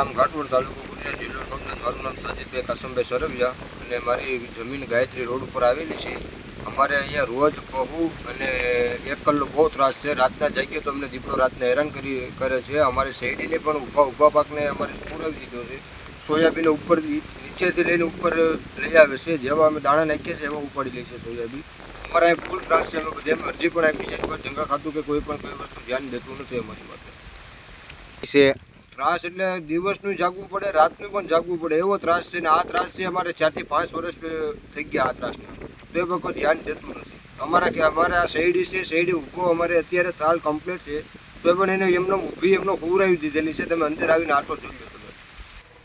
ગામ ઘાટવડ તાલુકો ગુજિયા જિલ્લો સોમનાથ. મારું નામ સજીતભાઈ કાસમભાઈ સરવિયા અને મારી જમીન ગાયત્રી રોડ ઉપર આવેલી છે. અમારે અહીંયા રોજ બહુ અને એક કલ્લો બહુ ત્રાસ છે. રાતના જાગીએ તો અમને દીપડો રાતને હેરાન કરી કરે છે. અમારે શેરડીને પણ ઊભા ઊભા પાકને અમારે પૂરાવી દીધો છે. સોયાબીન ઉપર નીચેથી લઈને ઉપર લઈ આવે છે. જેવા અમે દાણા નાખીએ છીએ એવા ઉપાડી લે છે સોયાબીન. અમારે અહીં ફૂલ ત્રાસ છે. અમે બધે અરજી પણ આપી છે. જંગા ખાતું કે કોઈ પણ કોઈ વસ્તુ ધ્યાન દેતું નથી અમારી માટે છે ત્રાસ એટલે દિવસનું જાગવું પડે, રાતનું પણ જાગવું પડે. એવો ત્રાસ છે ને આ ત્રાસ છે અમારે ચારથી પાંચ વર્ષ થઈ ગયા આ ત્રાસના. તે વખત ધ્યાન જતું નથી. અમારા કે, અમારે આ શેરડી છે, શેરડી ઊભો અમારે અત્યારે તાલ કમ્પ્લીટ છે. તો પણ એને એમનો ઊભી, એમનો હુરાવી દીધેલી છે. તમે અંદર આવીને આટો જોઈ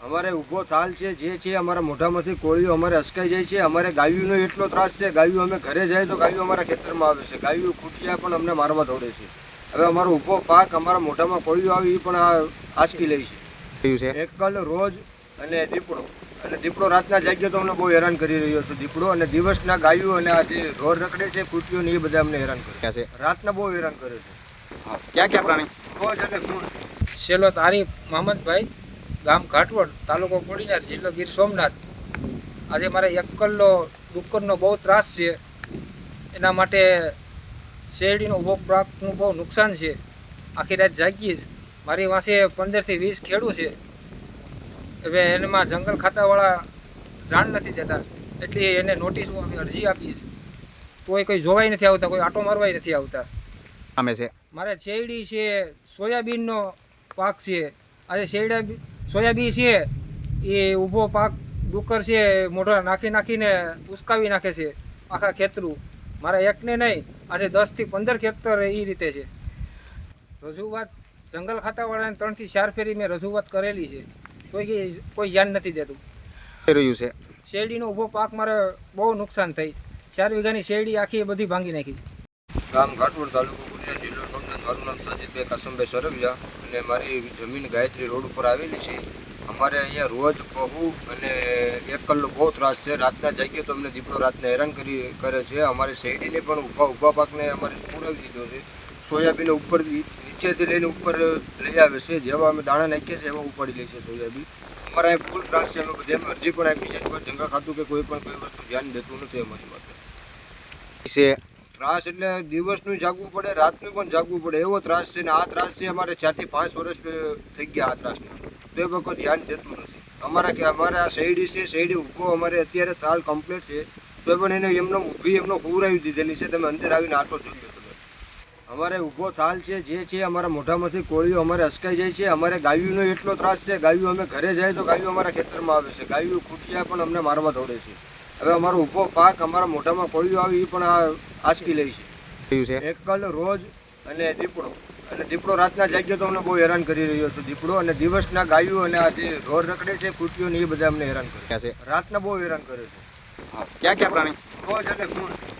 અમારે ઊભો થાલ છે, જે છે અમારા મોઢામાંથી કોળીઓ અમારે અસકાઈ જાય છે. અમારે ગાયુંનો એટલો ત્રાસ છે, ગાયું અમે ઘરે જાય તો ગાયું અમારા ખેતરમાં આવે છે. ગાયું ખૂટિયા પણ અમને મારવા દોડે છે. હવે અમારો ઊભો પાક અમારા મોઢામાં કોળીઓ આવી પણ આ આસકી લઈ છે. થયું છે? એકલ રોજ અને દીપડો. અને દીપડો રાતના જાગ્યો તો અમને બહુ હેરાન કરી રહ્યો છે દીપડો અને દિવસના ગાયું અને આ જે ઢોર રખડે છે કૂટ્યું ને એ બધા અમને હેરાન કર્યા છે. રાતના બહુ હેરાન કરે છે. ક્યાં ક્યાં પ્રાણી? રોજ અને કૂટ સેલો તારીફ મોહમ્મદભાઈ ગામ ઘાટવડ તાલુકો કોડીનાર જિલ્લો ગીર સોમનાથ. આજે મારે એકલ્લો ડુક્કરનો બહુ ત્રાસ છે. એના માટે શેરડીનો ઊભો પાકનું બહુ નુકસાન છે. આખી રાત જાગીએ જ. મારી પાસે પંદરથી વીસ ખેડૂ છે. હવે એમાં જંગલ ખાતાવાળા જાણ નથી દેતા. એટલે એને નોટિસો અમે અરજી આપીએ છીએ તોય કોઈ જોવાય નથી આવતા કોઈ આટો મારવાય નથી આવતા. સામે છે. મારે શેરડી છે સોયાબીનનો પાક છે. આજે શેરડા સોયાબીન છે એ ઊભો પાક ડુક્કર છે મોઢા નાખી નાખીને ઉસકાવી નાખે છે આખા ખેતરું. મારા એકને નહીં આજે દસથી પંદર ખેતર એ રીતે છે. રજૂઆત જંગલ ખાતાવાળાને ત્રણથી ચાર ફેરી મેં રજૂઆત કરેલી છે. કોઈ કી- કોઈ ધ્યાન નથી દેતું. રહ્યું છે. શેરડીનો ઊભો પાક મારે બહુ નુકસાન થઈ. ચાર વીઘાની શેરડી આખી એ બધી ભાંગી નાખી છે. ગામ ઘાટવડ તાલુકો ગુજિયા જિલ્લો સોમનાથ. મારું નામ સજીતભાઈ કાસમભાઈ સરવિયા અને મારી જમીન ગાયત્રી રોડ ઉપર આવેલી છે. અમારે અહીંયા રોજ પહુ અને એક કલાક બહુ ત્રાસ છે. રાતના જાગીએ તો અમને દીપડો રાતને હેરાન કરી કરે છે. અમારે શેરડીને પણ ઊભા ઊભા પાકને અમારે સ્કૂલ દીધો છે. સોયાબીન ઉપર નીચેથી લઈને ઉપર લઈ આવે છે. જેવા અમે દાણા નાખીએ છીએ એવા ઉપાડી લે છે સોયાબીન. અમારે અહીં ફૂલ ત્રાસ છે. અમે બધે અમે અરજી પણ આપી છે. કોઈ જંગા ખાતું કે કોઈ પણ કોઈ વસ્તુ ધ્યાન દેતું નથી અમારી માટે. છે. ત્રાસ એટલે દિવસનું જાગવું પડે રાતનું પણ જાગવું પડે. એવો ત્રાસ છે ને આ ત્રાસ છે અમારે ચારથી પાંચ વર્ષ થઈ ગયા આ ત્રાસને. તો એ વખત ધ્યાન જતું નથી. અમારા કે અમારે આ શેરડી છે શેરડી ઊભો અમારે અત્યારે તાલ કમ્પ્લીટ છે. તો પણ એને એમનો ઊભી એમનો હુરાવી દીધેલી છે. તમે અંદર આવીને આટો જોઈ અમારે ઊભો થાલ છે જે છે અમારા મોઢામાંથી કોળીઓ અમારે અસકાઈ જાય છે. અમારે ગાયુનો એટલો ત્રાસ છે ગાયું અમે ઘરે જાય તો ગાયું અમારા ખેતરમાં આવે છે. ગાયું ખૂટિયા પણ અમને મારવા દોડે છે. હવે અમારો ઊભો પાક અમારા મોઢામાં કોળીઓ આવી એ પણ આ આસકી લે છે. એકલ રોજ અને દીપડો. અને દીપડો રાતના જાગ્યો તો અમને બહુ હેરાન કરી રહ્યો છે દીપડો અને દિવસના ગાયું અને આ જે ઢોર રખડે છે કૂટીઓ ને એ બધા અમને હેરાન કર્યા છે. રાતના બહુ હેરાન કરે છે. ક્યાં ક્યાં પ્રાણી? રોજ અને કૂટ